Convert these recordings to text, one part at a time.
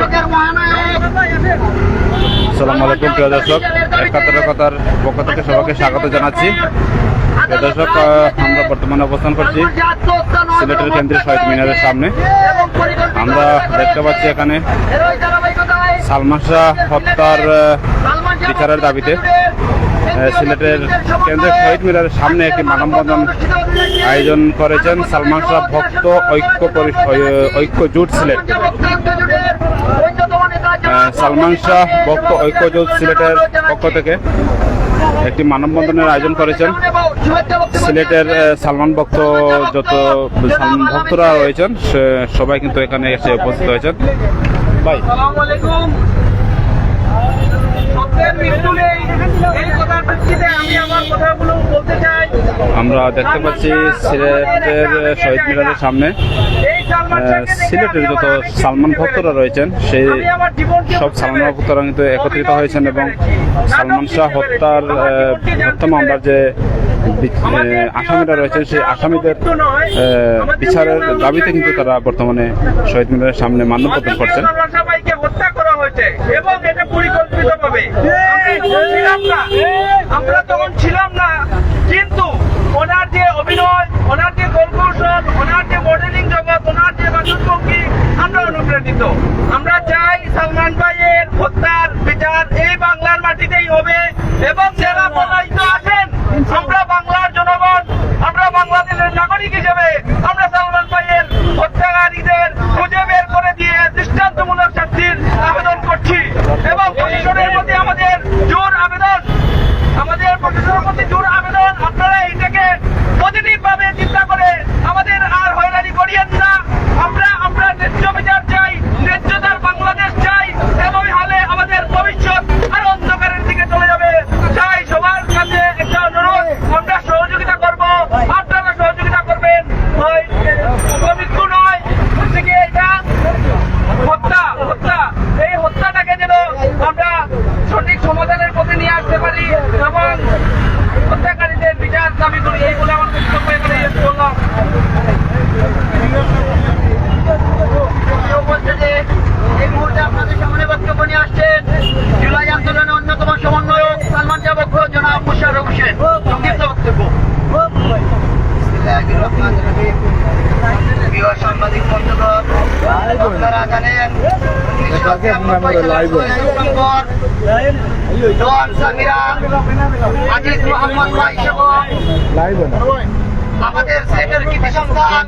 আসসালামু আলাইকুম, প্রিয় দর্শক। একাত্তরের কথার পক্ষ থেকে সবাইকে স্বাগত জানাচ্ছি। প্রিয় দর্শক আমরা বর্তমানে অবস্থান করছি সিলেটের কেন্দ্রীয় শহীদ মিনারের সামনে। আমরা দেখতে পাচ্ছি এখানে সালমান শাহ হত্যার বিচারের দাবিতে সিলেটের কেন্দ্রীয় শহীদ মিনারের সামনে একটি মানববন্ধন আয়োজন করেছেন সালমান শাহ ভক্ত ঐক্য ঐক্য জোট সিলেট। সালমান শাহ ভক্ত ঐক্যজোট সিলেটের পক্ষ থেকে একটি মানববন্ধনের আয়োজন করেছেন। সিলেটের সালমান ভক্ত যত সালমান ভক্তরা রয়েছেন সবাই কিন্তু এখানে এসে উপস্থিত হয়েছেন। ভাই। আমার আমরা দেখতে পাচ্ছি সিলেটের শহীদ মিনারের সামনে। সিলেটের যত সালমান ভক্তরা রয়েছেন সেই আমার সব সালমান ভক্তরা কিন্তু একত্রিত হয়েছেন এবং সালমান শাহ হত্যার হত্যা মামলার যে আসামিরা রয়েছেন সেই আসামিদের বিচারের দাবিতে কিন্তু তারা বর্তমানে শহীদ মিনারের সামনে মান্য প্রদান করছেন। হয়েছে এবং এটা পরিকল্পিত ভাবে ছিলাম না। আমরা তখন ছিলাম না। কিন্তু ওনার যে অভিনয়, ওনার যে কৌশল ওনার যে মডেলিং জগৎ, ওনার যে বাচনভঙ্গি আমরা অনুপ্রাণিত। আমরা চাই সালমান ভাইয়ের হত্যার বিচার এই বাংলার মাটিতেই হবে এবং যারা পলায়িত আছেন আমরা বাংলার জনগণ আমরা বাংলাদেশের নাগরিক হিসেবে আমরা সালমান ভাইয়ের হত্যাকারীদের খুঁজে বের করে দিয়ে দৃষ্টান্তমূলক শাস্তির আবেদন করছি এবং প্রশাসনের প্রতি আমাদের জোর আবেদন আমাদের প্রশাসনের প্রতি জোর আবেদন আপনারা এইটাকে পজিটিভ ভাবে চিন্তা করে আমাদের আর হয়রানি করিয়েন না আমরা আমরা ন্যায্য বিচার চাই ন্যায্যতার বাংলাদেশ চাই এবং হলে আমাদের ভবিষ্যৎ আর অন্ধকারের দিকে চলে যাবে চাই সবার কাছে একটা অনুরোধ আমরা সহযোগিতা করব আপনারা সহযোগিতা করবেন হয় মৃত্যু নয় হচ্ছে কি এটা হত্যা হত্যা এই হত্যাটাকে যেন আমরা সঠিক সমাধানের পথে নিয়ে আসতে পারি এবং হত্যাকারীদের বিচার দাবি করি এইগুলো আমার বক্তব্য এখানে শেষ করলাম কেউ বলছে যে এই মুহূর্তে আপনাদের সামনে বক্তব্য নিয়ে আসছেন জুলাই আন্দোলনের অন্যতম সমন্বয়ক সালমান জাবক্ষ জনাব মুশারফ হোসেন সংক্ষিপ্ত বক্তব্য প্রিয় সাংবাদিক বন্ধুগণ আপনারা জানেন উনিশশো ছিয়ানব্বই সালের ষোলোই নভেম্বর জন সামিরা আজিজ মোহাম্মদ ভাই এবং আমাদের সেটের কৃতি সন্তান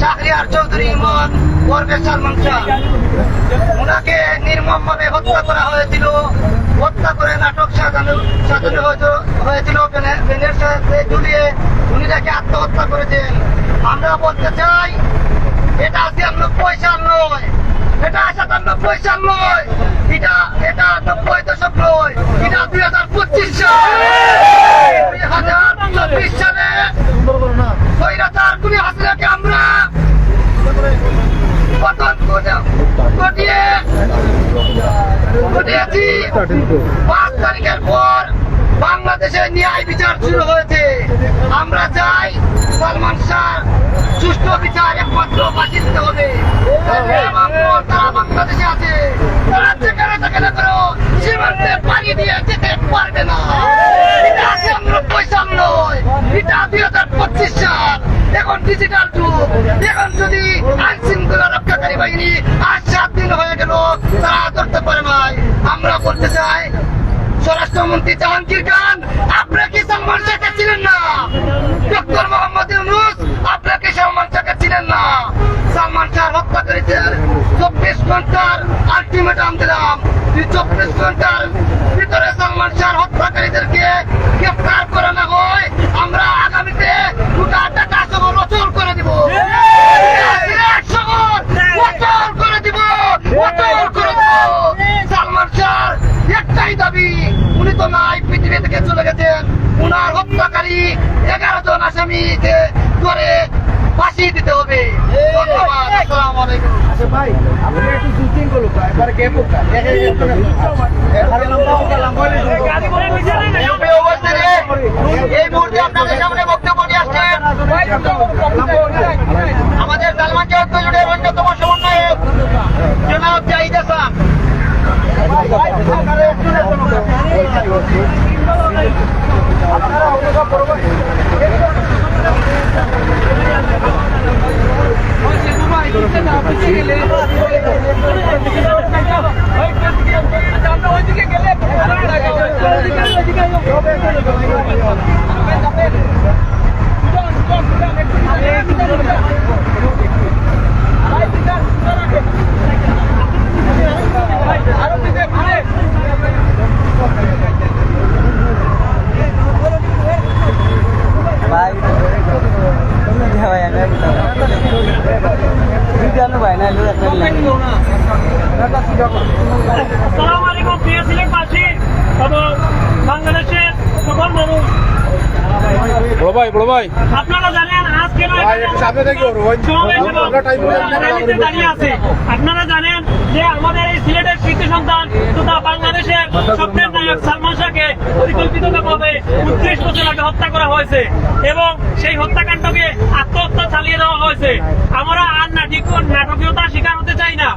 শাহরিয়ার চৌধুরী ইমন পরবেশ সালমান শাহ ওনাকে নির্মমভাবে হত্যা করা হয়েছিল। হত্যা করে নাটক সাজানো সাজানো হয়েছিল- হয়েছিল। ব্যানে- ব্যানের সাথে ঝুলিয়ে উনি নাকি আত্মহত্যা করেছেন। আমরা বলতে চাই, এটা ছিয়ানব্বই সাল নয় এটা সাতানব্বই সাল নয় এটা এটা নব্বই দশক নয়। এটা দুই হাজার পঁচিশ সাল। দুই হাজার চব্বিশ সালে স্বৈরাচার কুলি হাসিনাকে আমরা বাংলাদেশে আছে তারা পানি দিয়ে না সাল নয় দুই হাজার পঁচিশ সাল এখন ডিজিটাল যুগ এখন যদি আইন শৃঙ্খলা রক্ষাকারী বাহিনী আজ সাত দিন হয়ে গেল তারা ধরতে পারে নাই বলতে চাই। স্বরাষ্ট্রমন্ত্রী জাহাঙ্গীর খান আপনারা কি সম্মান ছিলেন না? ডক্টর মোহাম্মদ ইউনুস আপনারা কি সম্মান ছিলেন না? সালমান শাহ হত্যাকারীদের চব্বিশ ঘণ্টার আলটিমেটাম দিলাম। চব্বিশ ঘণ্টার আসামিকে ধরে ফাঁসি দিতে হবে এই মুহূর্তে সামনে বক্তব্য আমাদের সালমান চৌদ্দ জুটের অন্যতম সমন্বয়ক জনাব জাহিদ হাসান গেলে হত্যা করা হয়েছে এবং সেই হত্যাকাণ্ডকে আত্মহত্যা চালিয়ে দেওয়া হয়েছে। আমরা আর নাটক নাটকীয়তার শিকার হতে চাই না।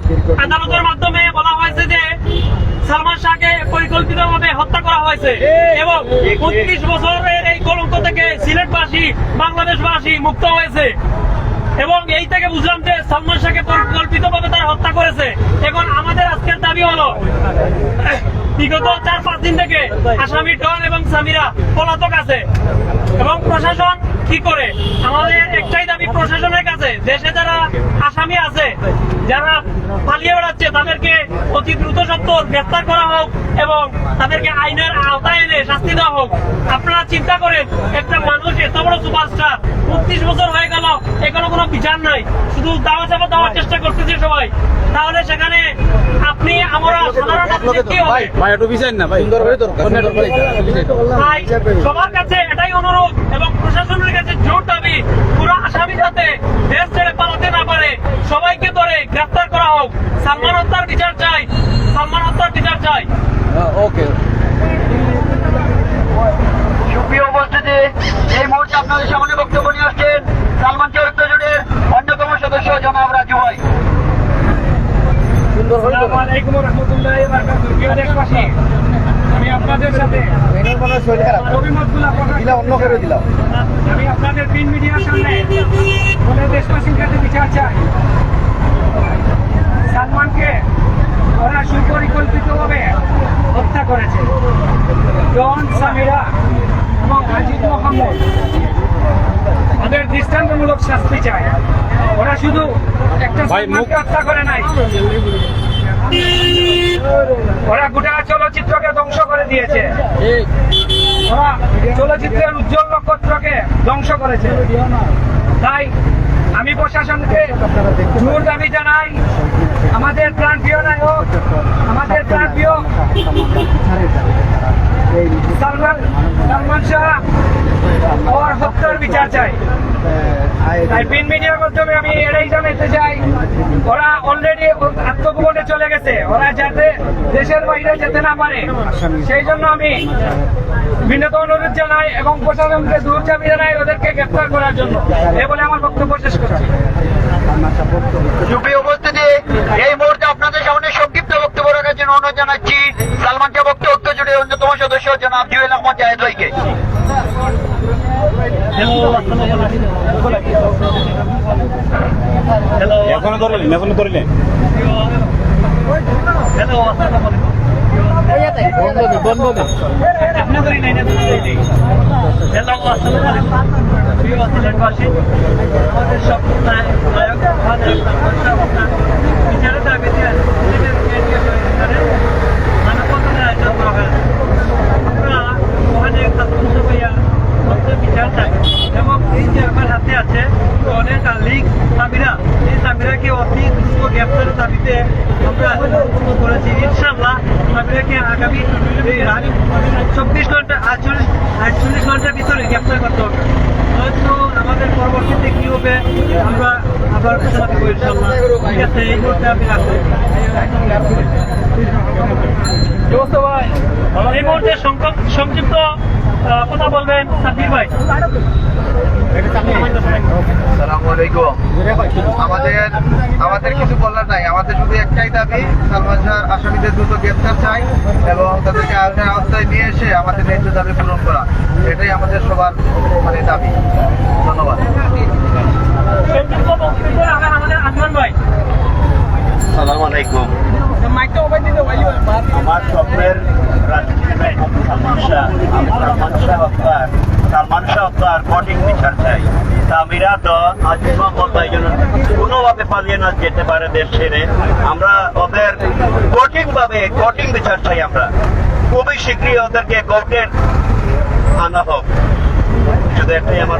আদালতের মাধ্যমে বলা হয়েছে যে সালমান শাহকে পরিকল্পিতভাবে হত্যা করা হয়েছে এবং উনত্রিশ বছরের এই কলঙ্ক থেকে সিলেটবাসী, বাংলাদেশবাসী মুক্ত হয়েছে। এবং এই থেকে বুঝলাম যে সালমান শাহকে পরিকল্পিতভাবে তারা হত্যা করেছে। এখন আমাদের আজকের দাবি হলো বিগত চার, পাঁচ দিন থেকে আসামি ডন এবং সামিরা পলাতক আছে। এবং প্রশাসন কি করে? আমাদের একটাই দাবি প্রশাসনের কাছে, দেশে যারা আসামি আছে, যারা পালিয়ে বেড়াচ্ছে। তাদেরকে অতি দ্রুত সত্তর গ্রেফতার করা হোক এবং তাদেরকে আইনের আওতায় এনে শাস্তি দেওয়া হোক। আপনারা চিন্তা করেন একটা মানুষ এত বড় সুপারস্টার উনত্রিশ বছর হয়ে গেল এখনও কোনো বিচার নাই। শুধু দাওয়া চাপা দেওয়ার চেষ্টা করতেছে সবাই। তাহলে সেখানে আপনি আমরা সাধারণ মানুষের কি হবে ভাই একটু বিচার না ভাই। সুন্দর করে দরকার। সুন্দর করে তাই সবার কাছে এটাই অনুরোধ এবং প্রশাসনের কাছে জোর দাবি পুরো আসামি যাতে দেশ ছেড়ে পালাতে না পারে সবাইকে ধরে গ্রেফতার করা হোক। সালমান হত্যার বিচার চাই সালমান হত্যার বিচার চাই। ওকে। সুপ্রিয় উপস্থিতি এই মুহূর্তে আপনাদের সামনে বক্তব্য নিয়ে আসছেন সালমান চরিত্র জোটের অন্যতম সদস্য জনাব রাজু ভাই। আসসালামু আলাইকুম রহমতুল্লাহ দেশবাসী আপনাদের সাথে মেনুর মানে শরীর খারাপ। অভিমতগুলো দিলা অন্য করে দিলাম। আমি আপনাদের প্রিন্ট মিডিয়ার সামনে বলে দেশবাসীর কাছে বিচার চাই। সালমানকে ওরা সুপরিকল্পিতভাবে হত্যা করেছে। জন সামিরা এবং আজিজ মোহাম্মদ। ওদের দৃষ্টান্তমূলক শাস্তি চাই। ওরা শুধু একটা হত্যা করে নাই। ওরা গোটা চলচ্চিত্রকে ধ্বংস করে দিয়েছে। চলচ্চিত্রের উজ্জ্বল নক্ষত্রকে ধ্বংস করেছে। তাই আমি প্রশাসনকে জোর দাবি জানাই। আমাদের প্রাণ প্রিয় নায়ক, আমাদের প্রাণ প্রিয় সালমান সালমান শাহ, ওর হত্যার বিচার চাই। তাই প্রিন্ট মিডিয়ার মাধ্যমে আমি এটাই জানাতে চাই ওরা অলরেডি আত্মগোপনে চলে গেছে। ওরা যাতে দেশের বাইরে যেতে না পারে। সেই জন্য আমি বিনীত অনুরোধ জানাই এবং প্রশাসনকে দূর চাবি জানাই ওদেরকে গ্রেফতার করার জন্য। এ বলে আমার বক্তব্য শেষ করছি। সুপ্রিয় উপস্থিতি এই মুহূর্তে আপনাদের সামনে সংক্ষিপ্ত বক্তব্য রাখার জন্য অনুরোধ জানাচ্ছি। সালমান চা বক্তব্য জোটের অন্যতম সদস্য জনাব জুয়েল আহমদ জাহেদ ভাইকে। এখনও ধরলেন এখনও ধরলেন। প্রিয় সিলেটবাসী, আমাদের সব নায়ক, আমাদের দাবিতে সিলেটের কেন্দ্রীয় শহীদদের মানববন্ধনের আয়োজন করা। আমরা ওখানে ছাত্র হত্যা চাই এবং এই যে আমার হাতে আছে অনেক লিগ সামিরা এই সামিরাকে অতি দ্রুত গ্রেপ্তারের দাবিতে আমরা করেছি ইনশাল্লাহ সামিরাকে আগামী চব্বিশ ঘণ্টা আটচল্লিশ আটচল্লিশ ঘণ্টার ভিতরে গ্রেপ্তার করতে হবে হয়তো আমাদের পরবর্তীতে কি হবে আমরা আবার ঘোষণা ইনশাল্লাহ ঠিক আছে এই মুহূর্তে আমি রাখব এই মুহূর্তে সংক্ষিপ্ত- কথা বলবেন সাব্বির ভাই। আমাদের আমাদের কিছু বলার নাই। আমাদের শুধু একটাই দাবি সালমান শাহ আসামিদের দ্রুত গ্রেফতার চাই এবং তাদেরকে আইনের আওতায় নিয়ে এসে আমাদের ন্যায্য দাবি পূরণ করা। এটাই আমাদের সবার মানে দাবি। ধন্যবাদ। সালাম আলাইকুম আমার স্বপ্নের সালমান কঠিন বিচার চাই। তামিরা তো মোহাম্মদ যেন কোনোভাবে পালিয়ে না যেতে পারে দেশ ছেড়ে। আমরা ওদের কঠিন ভাবে কঠিন বিচার চাই আমরা। খুবই শীঘ্রই ওদেরকে কোর্টে আনা হোক। শুধু একটাই আমার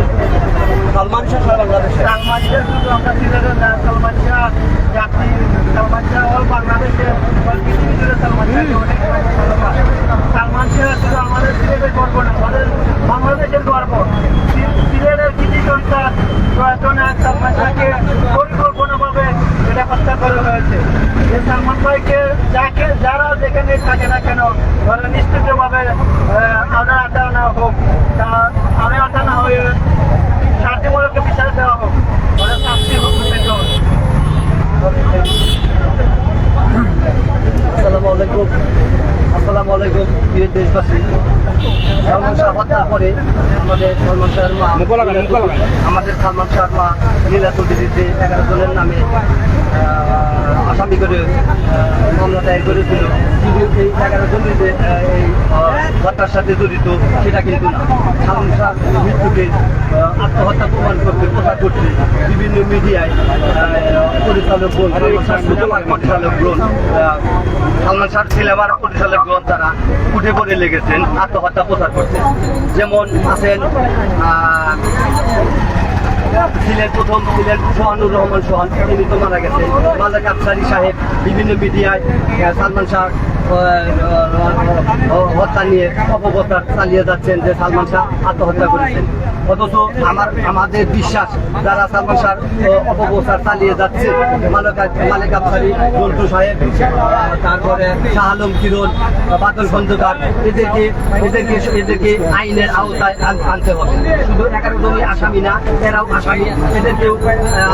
সালমান শাহ সারা বাংলাদেশে আমরা বাংলাদেশে পৃথিবী শুধু আমাদের গর্ব না বাংলাদেশের গর্ব। সিলেটের কৃষি সন্তান প্রয়াত নায়ক সালমান শাহকে এটা হত্যা করা হয়েছে। এই সালমান ভাইকে যাকে, যারা যেখানে থাকে না কেন ধরে নিশ্চিতভাবে আদার আড্ডা না হোক, তা আরে আড্ডা না হয়ে শান্তিমূলক বিচার দেওয়া হোক। ওরা শাস্তি হোক আসসালামু আলাইকুম। আসসালামু আলাইকুম প্রিয় দেশবাসী। সালমান শাহ করে আমাদের সালমান শর্মা মা। আমাদের সালমান শাহর মা লীলাতুল দিদিতে এগারো জনের নামে আসামি করে মামলা দায়ের করেছিল। কিন্তু এই এগারো জনের যে এই হত্যার সাথে জড়িত সেটা কিন্তু না। শাহ মৃত্যুকে আত্মহত্যা প্রমাণ করতে, প্রচার করতে বিভিন্ন মিডিয়ায় পরিচালক বোন পরিচালক বোন সালমান শাহ সিনেমার পরিচালক বোন তারা উঠে পড়ে লেগেছেন, আত্মহত্যা প্রচার করতে। যেমন আছেন ছিলেন প্রথম, সিলেট সোহানুর রহমান সোহান তিনি তো মারা আফসারি সাহেব, বিভিন্ন মিডিয়ায় সালমান শাহ হত্যা নিয়ে অপপ্রচার চালিয়ে যাচ্ছেন যে সালমান শাহ আত্মহত্যা করেছেন অথচ আমার আমাদের বিশ্বাস যারা সালমান শাহ অপপ্রচার চালিয়ে যাচ্ছে মালিক আফসারি মন্টু সাহেব তারপরে শাহ আলম কিরণ বাদল খন্দকার এদেরকে এদেরকে এদেরকে আইনের আওতায় আনতে হবে শুধু এগারো জনই আসামি না এরাও আসামি এদেরকেও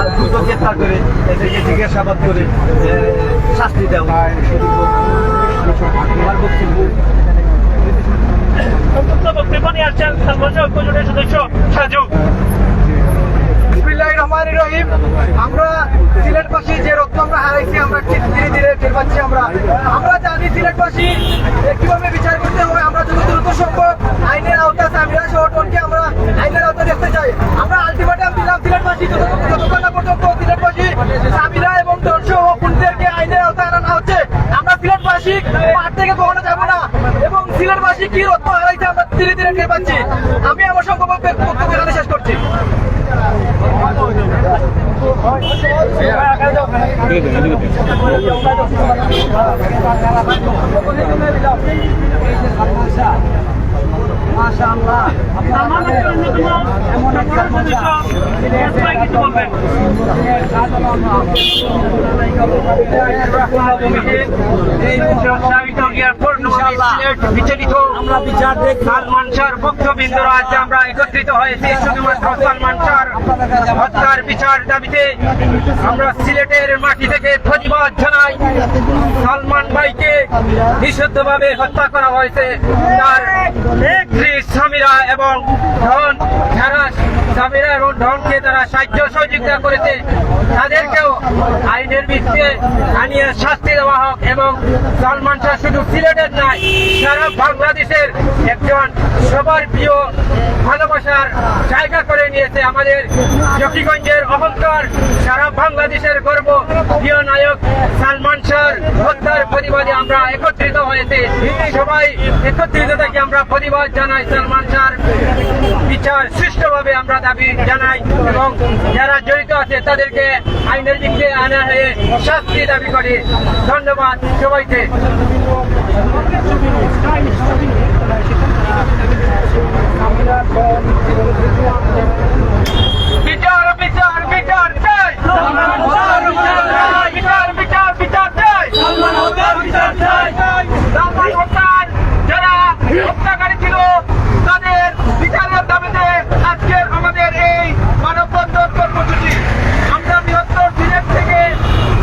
দ্রুত গ্রেপ্তার করে এদেরকে জিজ্ঞাসাবাদ করে শাস্তি দেওয়া আসছেন সালমান রহমানির রহিম, আমরা সিলেটবাসী যে রত্ন আমরা হারাইছি, আমরা ধীরে ধীরে টের পাচ্ছি আমরা। আমরা জানি সিলেটবাসী কীভাবে বিচার করতে হয় আমরা যত দ্রুত সম্ভব আইনের আওতা সামিরা সহ আমরা আইনের আওতা দেখতে চাই। আমরা আলটিমেটাম দিলাম সিলেটবাসী যতক্ষণ না পর্যন্ত সিলেটবাসী, সামিরা এবং টন সহ পুলিশদেরকে আইনের আওতায় আনা হচ্ছে, আমরা সিলেটবাসী পার থেকে কখনো যাব না। এবং সিলেটবাসী কি রত্ন হারাইছে, আমরা ধীরে ধীরে টের পাচ্ছি আমি আমার সংকল্প বক্তব্য এখানে শেষ করছি। সালমান শাহ অন্যতম সংগঠনের সদস্য ভাই কিছু বিচলিত। আমরা বিচার দেখ সালমান শাহর ভক্তবৃন্দরা আজ আমরা একত্রিত হয়েছি শুধুমাত্র সালমান শাহর হত্যার বিচার দাবিতে আমরা সিলেটের মাটি থেকে প্রতিবাদ জানাই। সালমান ভাইকে নিষিদ্ধভাবে হত্যা করা হয়েছে। তার স্ত্রী সামিরা এবং ধন যারা সামিরা এবং ধনকে তারা সাহায্য সহযোগিতা করেছে। তাদেরকেও আনিয়ে শাস্তি দেওয়া হোক এবং সালমান শাহ শুধু সিলেটের নয়, সারা বাংলাদেশের একজন সবার প্রিয় ভালোবাসার জায়গা করে নিয়েছে আমাদের জকিগঞ্জের অহংকার। সারা বাংলাদেশের গর্ব। প্রিয় নায়ক সালমান শাহর হত্যার প্রতিবাদে আমরা একত্রিত হয়েছে। সবাই একত্রিত থেকে আমরা প্রতিবাদ জানাই সালমান শাহর বিচার সুষ্ঠুভাবে আমরা দাবি জানাই এবং যারা জড়িত আছে তাদেরকে আইনের দিক আনা হয়ে শাস্তি দাবি করি ধন্যবাদ সবাইকে বিচার বিচার বিচার চাই সালমান হত্যার যারা হত্যাকারী ছিল তাদের বিচারের দাবিতে আজকের আমাদের এই মানববন্ধন কর্মসূচি আমরা বৃহত্তর সিলেট থেকে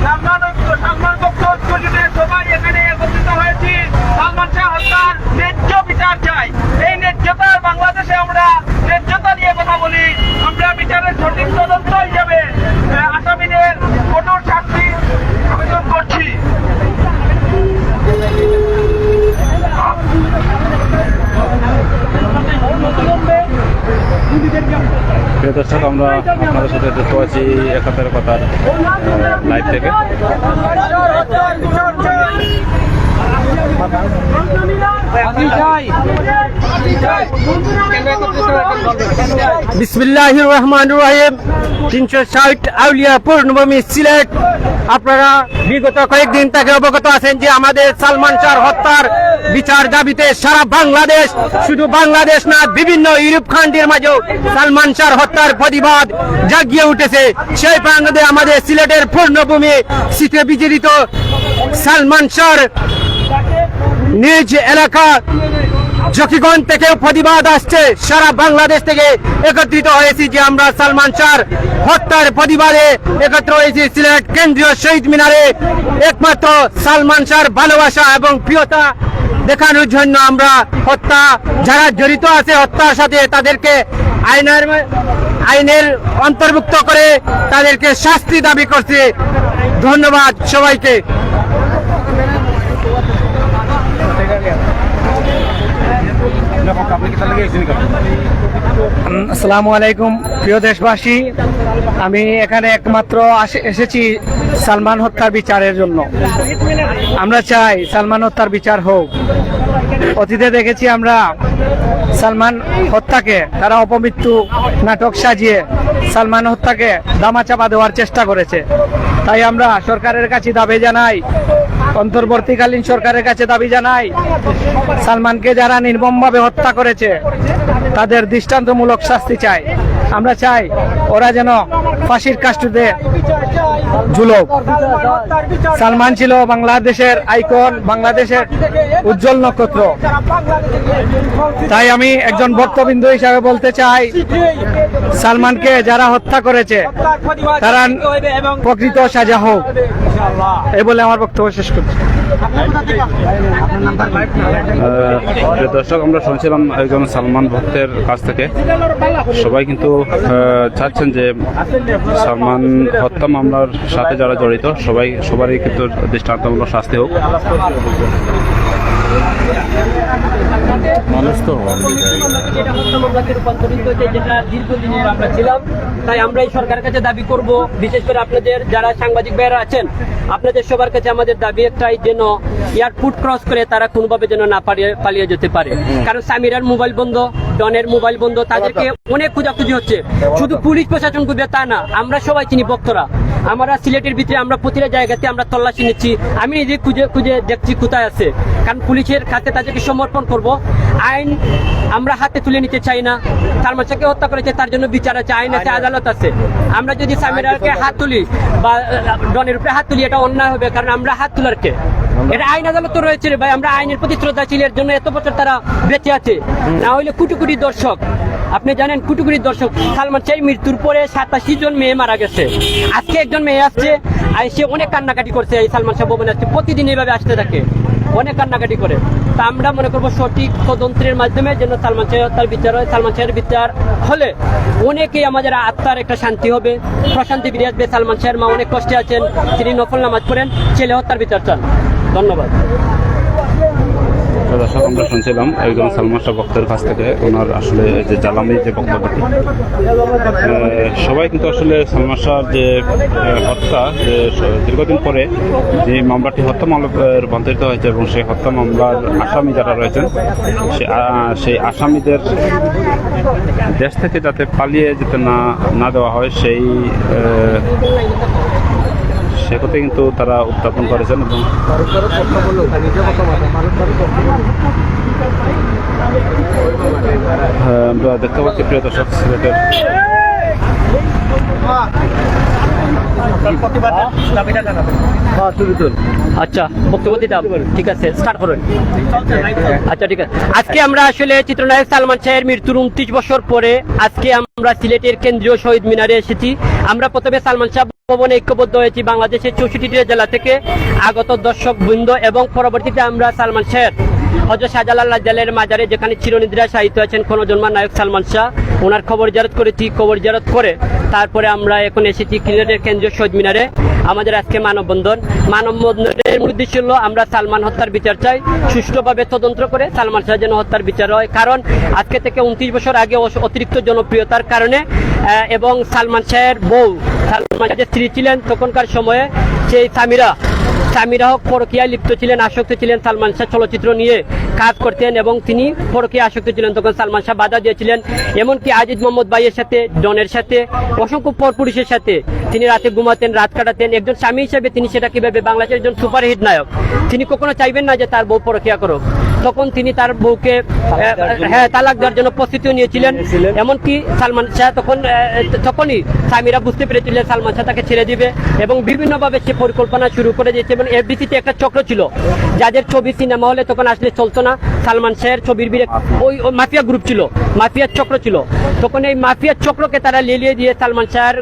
সালমান সালমান ভক্ত ঐক্যজোটের সবাই এখানে একত্রিত হয়েছি সালমান শাহ হত্যার ন্যায্য বিচার চাই এই ন্যায্যতার বাংলাদেশে আমরা ন্যায্যতা নিয়ে কথা প্রিয় দর্শক, আমরা আপনাদের সাথে যুক্ত আছি একাত্তর কথার লাইভ থেকে। বিসমিল্লাহ রহমান রহিম তিনশো ষাট আউলিয়া পূর্ণভূমি সিলেট। আপনারা বিগত কয়েকদিন থেকে অবগত আছেন যে আমাদের সালমান শাহ হত্যার বিচার দাবিতে সারা বাংলাদেশ, শুধু বাংলাদেশ না, বিভিন্ন ইউরোপ খান্ডের মাঝেও সালমান শাহ হত্যার প্রতিবাদ জাগিয়ে উঠেছে। সেই প্রাঙ্গণে আমাদের সিলেটের পূর্ণভূমি শীতে বিজড়িত সালমান শাহ নিজ এলাকা জকিগঞ্জ থেকে প্রতিবাদ আসছে। সারা বাংলাদেশ থেকে একত্রিত হয়েছি যে আমরা সালমান শাহর হত্যার প্রতিবাদে একত্র হয়েছি সিলেট কেন্দ্রীয় শহীদ মিনারে। একমাত্র সালমান শাহর ভালোবাসা এবং প্রিয়তা দেখানোর জন্য আমরা হত্যা, যারা জড়িত আছে হত্যার সাথে তাদেরকে আইনের আইনের অন্তর্ভুক্ত করে তাদেরকে শাস্তি দাবি করছে। ধন্যবাদ সবাইকে। আসসালামু আলাইকুম প্রিয় দেশবাসী। আমি এখানে একমাত্র এসেছি সালমান হত্যার বিচারের জন্য। আমরা চাই সালমান হত্যার বিচার হোক। অতীতে দেখেছি আমরা সালমান হত্যাকে, তারা অপমৃত্যু নাটক সাজিয়ে সালমান হত্যাকে দামাচাপা দেওয়ার চেষ্টা করেছে। তাই আমরা সরকারের কাছে দাবি জানাই, অন্তর্বর্তীকালীন সরকারের কাছে দাবি জানাই, সালমানকে যারা নির্মমভাবে হত্যা করেছে তাদের দৃষ্টান্তমূলক শাস্তি চাই। আমরা চাই ওরা যেন ফাঁসির কাস্টুতে ঝুলক। সালমান ছিল বাংলাদেশের আইকন, বাংলাদেশের উজ্জ্বল নক্ষত্র। তাই আমি একজন ভক্তবিন্দু হিসাবে বলতে চাই সালমানকে যারা হত্যা করেছে, তারা প্রকৃত সাজা হোক। এই বলে আমার বক্তব্য শেষ করছি। দর্শক, আমরা শুনছিলাম একজন সালমান ভক্তের কাছ থেকে। সবাই কিন্তু চাচ্ছেন যে সালমান হত্যা মামলার সাথে যারা জড়িত, সবাই, সবারই কিন্তু দৃষ্টান্তমূলক শাস্তি হোক। যেটা হত্যা মামলাকে রূপান্তরিত হয়েছে যেটা দীর্ঘদিনের আমরা ছিলাম তাই আমরা এই সরকারের কাছে দাবি করব। বিশেষ করে আপনাদের যারা সাংবাদিক ভাইয়েরা আছেন আপনাদের সবার কাছে আমাদের দাবি একটাই যেন এয়ারপোর্ট ক্রস করে তারা কোনোভাবে যেন না পালিয়ে যেতে পারে। কারণ সামিরার মোবাইল বন্ধ ডনের মোবাইল বন্ধ তাদেরকে অনেক খোঁজাখুঁজি হচ্ছে। শুধু পুলিশ প্রশাসন খুঁজবে তা না আমরা সবাই চিনি বক্তরা আমরা সিলেটের ভিতরে আমরা প্রতিটা জায়গাতে আমরা তল্লাশি নিচ্ছি। আমি নিজে খুঁজে খুঁজে দেখছি কোথায় আছে। কারণ পুলিশের কাছে তাদেরকে সমর্পণ করব। আইন আমরা হাতে তুলে নিতে চাই না। সালমানকে হত্যা করেছে তার জন্য বিচার আছে আইন আছে আদালত আছে। আমরা যদি সামিরাকে হাত তুলি বা ডনের উপরে হাত তুলি এটা অন্যায় হবে কারণ আমরা হাত তোলার কে এটা আইন আদালত তো রয়েছে রে ভাই আমরা আইনের প্রতি শ্রদ্ধাশীল এর জন্য এত বছর তারা বেঁচে আছে। না হইলে কোটি কোটি দর্শক আপনি জানেন কোটি কোটি দর্শক সালমান শাহের মৃত্যুর পরে সাতাশি জন মেয়ে মারা গেছে। আজকে একজন মেয়ে আসছে আর সে অনেক কান্নাকাটি করছে এই সালমান শাহ ভবনে আসছে প্রতিদিন এইভাবে আসতে থাকে। অনেক কান্নাকাটি করে। তা আমরা মনে করব সঠিক তদন্তের মাধ্যমে যেন সালমান শাহ তার বিচার হয়। সালমান শাহের বিচার হলে অনেকেই আমাদের আত্মার একটা শান্তি হবে। প্রশান্তি ফিরে আসবে। সালমান শাহের মা অনেক কষ্টে আছেন। তিনি নফল নামাজ পড়েন। ছেলে হত্যার বিচার চান। ধন্যবাদ। প্রিয় দর্শক, আমরা শুনছিলাম একজন সালমান শাহ ভক্তের কাছ থেকে ওনার আসলে যে জ্বালানি যে বক্তব্যটি। সবাই কিন্তু আসলে সালমান শাহর যে হত্যা, যে দীর্ঘদিন পরে যে মামলাটি হত্যা মামলায় রূপান্তরিত হয়েছে এবং সেই হত্যা মামলার আসামি যারা রয়েছেন সেই আসামিদের দেশ থেকে যাতে পালিয়ে যেতে না না দেওয়া হয়, সেই সে কথা কিন্তু তারা উত্থাপন করেছেন এবং হ্যাঁ, আমরা দেখতে পাচ্ছি প্রিয় দর্শক সিলেটের আচ্ছা ঠিক আছে স্টার্ট আচ্ছা ঠিক আজকে আমরা আসলে চিত্রনায়ক সালমান শাহের বছর পরে আজকে আমরা সিলেটের কেন্দ্রীয় শহীদ মিনারে এসেছি। আমরা প্রথমে সালমান শাহ ভবনে ঐক্যবদ্ধ হয়েছি বাংলাদেশের চৌষট্টিটি জেলা থেকে আগত দর্শক, বৃন্দ এবং পরবর্তীতে আমরা সালমান শাহের হজরত শাহজালাল রাজ্জালের মাজারে যেখানে চিরনিদ্রা সাহিত্য আছেন ক্ষণজন্মা নায়ক সালমান শাহ। ওনার খবর জারত করেছি, খবর জারত করে তারপরে আমরা এখন এসেছি ক্রিকেটের কেন্দ্রীয় শহীদ মিনারে। আমাদের আজকে মানববন্ধন। মানববন্ধনের উদ্দেশ্য হলো আমরা সালমান হত্যার বিচার চাই, সুষ্ঠুভাবে তদন্ত করে সালমান শাহ যেন হত্যার বিচার হয়। কারণ আজকে থেকে উনত্রিশ বছর আগে অতিরিক্ত জনপ্রিয়তার কারণে এবং সালমান শাহের বউ, সালমান শাহের স্ত্রী ছিলেন তখনকার সময়ে সেই সামিরা। সামিরা হক, পরকিয়ায় লিপ্ত ছিলেন, আসক্ত ছিলেন, সালমান শাহ চলচ্চিত্র নিয়ে কাজ করতেন এবং তিনি পরকিয়া আসক্ত ছিলেন, তখন সালমান শাহ বাধা দিয়েছিলেন। এমনকি আজিজ মোহাম্মদ ভাইয়ের সাথে, ডনের সাথে, অসংখ্য পরপুরুষের সাথে তিনি রাতে ঘুমাতেন, রাত কাটাতেন। একজন স্বামী হিসেবে তিনি সেটা কীভাবে বাংলাদেশের একজন সুপারহিট নায়ক, তিনি কখনো চাইবেন না যে তার বউ পরকিয়া করুক। তখন তিনি তার বউকে হ্যাঁ তালাক দেওয়ার জন্য প্রস্তুতিও নিয়েছিলেন। এমনকি সালমান শাহ তখন তখনই স্বামীরা বুঝতে পেরেছিলেন সালমান শাহ তাকে ছেড়ে দিবে এবং বিভিন্নভাবে সে পরিকল্পনা শুরু করে দিয়েছে এবং এফডিসিতে একটা চক্র ছিল। যাদের ছবি সিনেমা হলে তখন আসলে চলতো না। সালমান শাহের ছবির বিরে ওই ওই মাফিয়া গ্রুপ ছিল মাফিয়ার চক্র ছিল। তখন এই মাফিয়ার চক্রকে তারা লেলিয়ে দিয়ে সালমান শাহের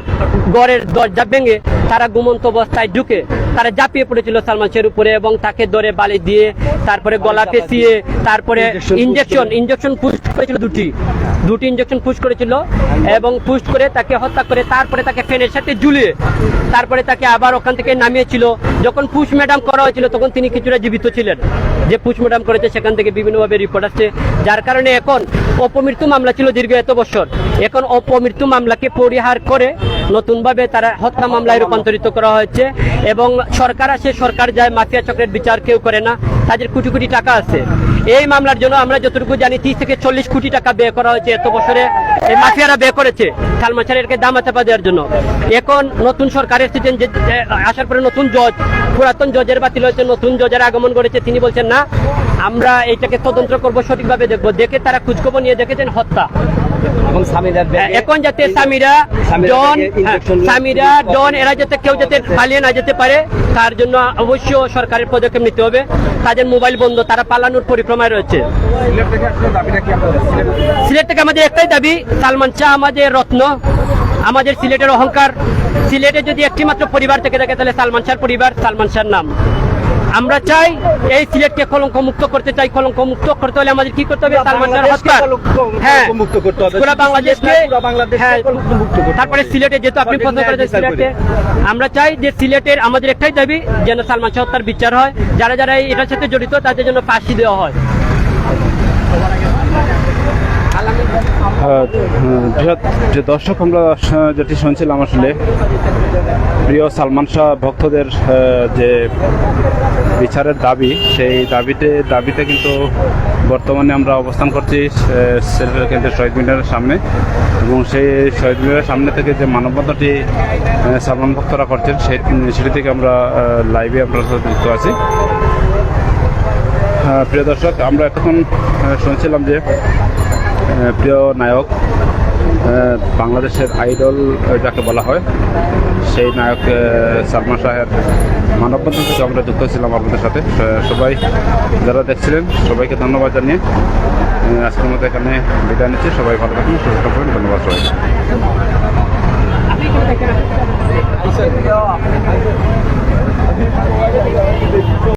গড়ের দরজা ভেঙে তারা ঘুমন্ত অবস্থায় ঢুকে তারা ঝাঁপিয়ে পড়েছিল সালমান শাহের উপরে এবং তাকে ধরে বালি দিয়ে তারপরে গলা পেঁচিয়ে তারপরে ইঞ্জেকশন ইঞ্জেকশন পুশ করেছিল দুটি। দুটি ইঞ্জেকশন পুশ করেছিল এবং পুশ করে তাকে হত্যা করে তারপরে তাকে ফ্যানের সাথে ঝুলিয়ে তারপরে তাকে আবার ওখান থেকে নামিয়েছিল। যখন পুশ ম্যাডাম করা হয়েছিল তখন তিনি কিছুটা জীবিত ছিলেন। যে পুশ ম্যাডাম করেছে সেখান থেকে বিভিন্নভাবে রিপোর্ট আসছে। যার কারণে এখন অপমৃত্যু মামলা ছিল দীর্ঘ এত বছর। এখন অপমৃত্যু মামলাকে পরিহার করে নতুনভাবে তারা হত্যা মামলায় রূপান্তরিত করা হয়েছে এবং সরকার আসে সরকার যায় মাফিয়া চক্রের বিচার কেউ করে না। তাদের কোটি কোটি টাকা আছে। এই মামলার জন্য আমরা যতটুকু জানি, তিরিশ থেকে চল্লিশ কোটি টাকা ব্যয় করা হয়েছে এত বছরে। এই মাফিয়ারা ব্যয় করেছে সালমান শাহেরকে দামা চাপা দেওয়ার জন্য। এখন নতুন সরকার এসেছেন যে আসার পরে নতুন জজ, পুরাতন জজের বাতিল হয়েছে, নতুন জজের আগমন করেছে, তিনি বলছেন, না, আমরা এইটাকে তদন্ত করব, সঠিকভাবে দেখব। দেখে তারা খোঁজখবর নিয়ে দেখেছেন হত্যা। এবং স্বামীদের হ্যাঁ, এখন যাতে সামিরা ডন থেকে injection হ্যাঁ, ডন এরা যাতে কেউ যাতে পালিয়ে না যেতে পারে তার জন্য অবশ্যই সরকারের পদক্ষেপ নিতে হবে। তাদের মোবাইল বন্ধ তারা পালানোর পরিক্রমায় রয়েছে। সিলেট থেকে আমাদের একটাই দাবি সালমান শাহ আমাদের রত্ন আমাদের সিলেটের অহংকার। সিলেটে যদি একটি মাত্র পরিবার থেকে থাকে তাহলে সালমান শাহর পরিবার সালমান শাহর নাম। আমরা চাই এই সিলেটকে কলঙ্ক মুক্ত করতে চাই কলঙ্ক মুক্ত করতে হলে আমাদের কি করতে হবে? সালমান হ্যাঁ মুক্ত করতে হবে। পুরো বাংলাদেশকে হ্যাঁ, হবে। তারপরে সিলেটে যেহেতু আপনি করেছেন সিলেটে আমরা চাই যে সিলেটের আমাদের একটাই দাবি যেন সালমান শাহ হত্যার বিচার হয়। যারা যারা এটার সাথে জড়িত তাদের জন্য ফাঁসি দেওয়া হয়। আহ, যে- যে দর্শক আমরা যেটি শুনছিলাম আসলে প্রিয় সালমান শাহ ভক্তদের যে বিচারের দাবি সেই দাবিতে দাবিতে কিন্তু বর্তমানে আমরা অবস্থান করছি আহ, সিলেটের কেন্দ্রের শহীদ মিনারের সামনে। এবং সেই শহীদ মিনারের সামনে থেকে যে আহ, সালমান ভক্তরা করছেন সেই সেটি থেকে আমরা লাইভে আপনার সাথে যুক্ত আছি। প্রিয় দর্শক আমরা এতক্ষণ শুনছিলাম যে প্রিয় নায়ক বাংলাদেশের আইডল যাকে বলা হয়, সেই নায়ক সালমান শাহের মানববন্ধন থেকে আমরা যুক্ত ছিলাম আপনাদের সাথে। সবাই যারা দেখছিলেন, সবাইকে ধন্যবাদ জানিয়ে আজকের মতো এখানে বিদায় নিচ্ছি। সবাই ভালো থাকুন, সুস্থ থাকুন, ধন্যবাদ সবাই